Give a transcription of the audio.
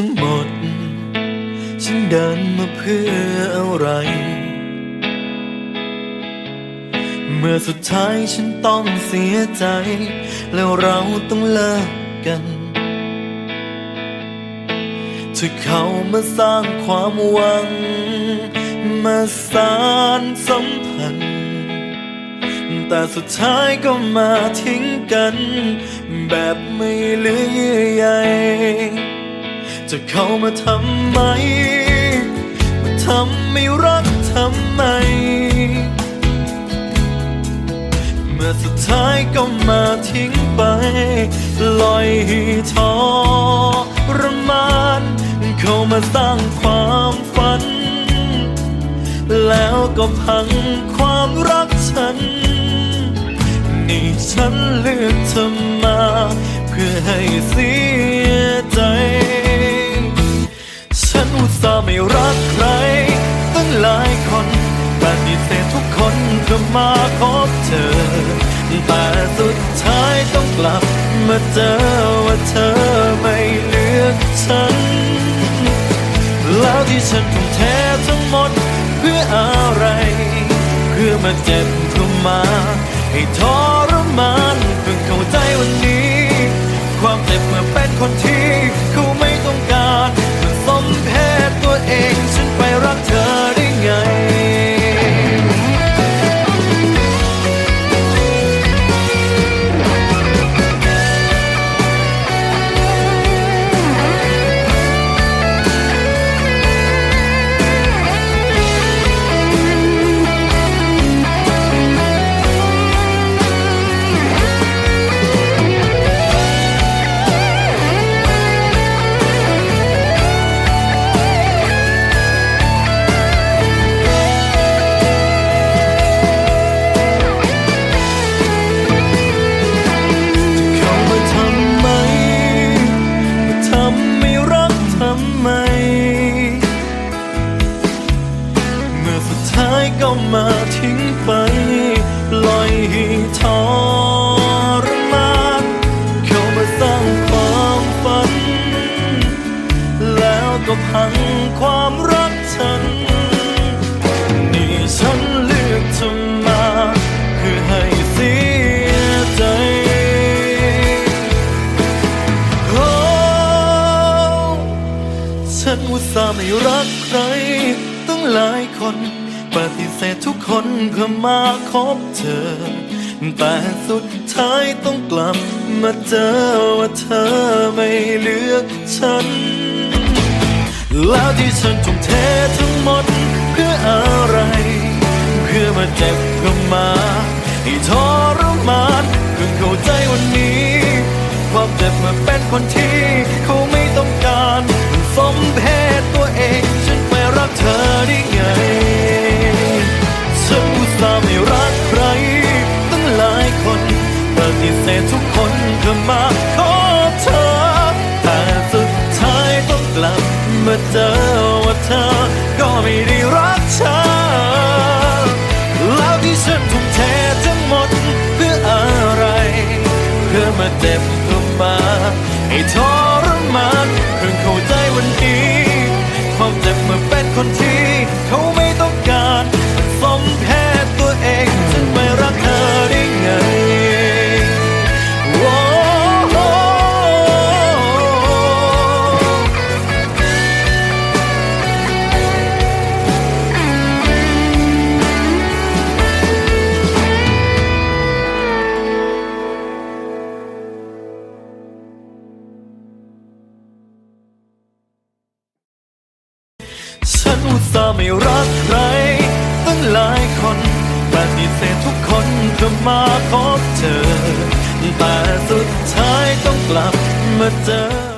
ทั้งหมด ฉันเดินมาเพื่ออะไร เมื่อสุดท้ายฉันต้องเสียใจ แล้วเราต้องเลิกกันที่เขามาสร้างความหวัง มาสานสัมพันธ์ แต่สุดท้ายก็มาทิ้งกัน แบบไม่เหลือเยื่อใย จะเข้ามาทำไม มาทำไม่รักทำไม เมื่อสุดท้ายก็มาทิ้งไปลอยให้ทรมานเข้ามาสร้างความฝัน แล้วก็พังความรักฉัน นี่ฉันเลือกเธอมา เพื่อให้เสียใจ ไม่รักใครตั้งหลายคนปฏิเสธทุกคนเพื่อมาพบเธอ แต่สุดท้ายต้องกลับมาเจอว่าเธอไม่เลือกฉัน แล้วที่ฉันทุ่มเททั้งหมดเพื่ออะไร เพื่อมาเจ็บเพื่อมาให้ทรมานเพิ่งเข้าใจวันนี้ ความเจ็บเมื่อเป็นคนที่ ให้ทรมานเข้ามาสร้างความฝัน แล้วก็พังความรักฉัน นี่ฉันเลือกเธอมา คือให้เสียใจโอ้ฉันอุตส่าห์ไม่รักใครตั้งหลายคน ปฏิเสธทุกคนเพื่อมาคบเธอ แต่สุดท้ายต้องกลับมาเจอว่าเธอไม่เลือกฉัน แล้วที่ฉันทุ่มเททั้งหมดเพื่ออะไร เพื่อมาเจ็บเพื่อมาให้ทรมานเพิ่งเข้าใจวันนี้ ความเจ็บมาเป็นคนที่ เพื่อมเจ็บเพื่อมา ให้ทรมานเพิ่งเข้าใจวันนี้ความเจ็บเมื่อเป็นคนที่ อุตส่าห์ไม่รักใครตั้งหลายคนปฏิเสธทุกคนจะมาพบเธอ แต่สุดท้ายต้องกลับมาเจอ